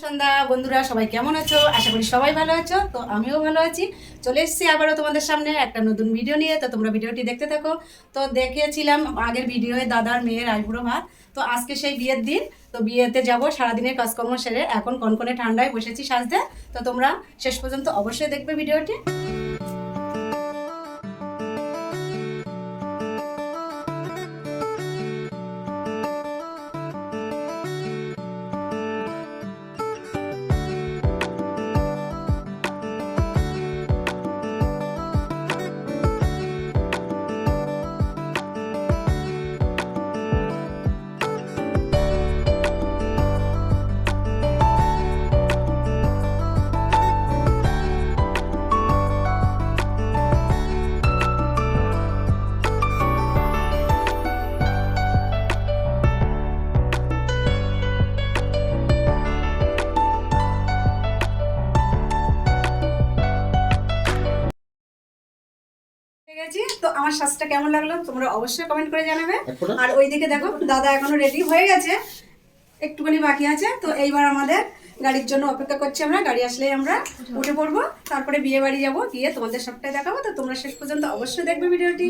সন্ধ্যা, বন্ধুরা, সবাই কেমন আছো? আশা করি সবাই ভালো আছো। তো আমিও ভালো আছি। চলে এসেছি আবারও তোমাদের সামনে একটা নতুন ভিডিও নিয়ে। তো তোমরা ভিডিওটি দেখতে থাকো। তো দেখেছিলাম আগের ভিডিওয়ে দাদার মেয়ের আইবুড়ো ভাত তো আজকে সেই বিয়ের দিন। তো বিয়েতে যাব, সারাদিনের কাজকর্ম সেরে। এখন কনকনে ঠান্ডায় বসেছি সাজতে। তো তোমরা শেষ পর্যন্ত অবশ্যই দেখবে ভিডিওটি তো আমার সাজটা কেমন লাগল? তোমরা অবশ্যই কমেন্ট করে জানাবে? আর ওইদিকে দেখো দাদা এখনও রেডি হয়ে গেছে। একটুখানি বাকি আছে। তো এইবার আমাদের গাড়ির জন্য অপেক্ষা করছি আমরা। গাড়ি আসলে আমরা উঠে পড়ব। তারপরে বিয়ে বাড়ি যাব গিয়ে তোমাদের সবটাই দেখাবো। তো তোমরা শেষ পর্যন্ত অবশ্যই দেখবে ভিডিওটি।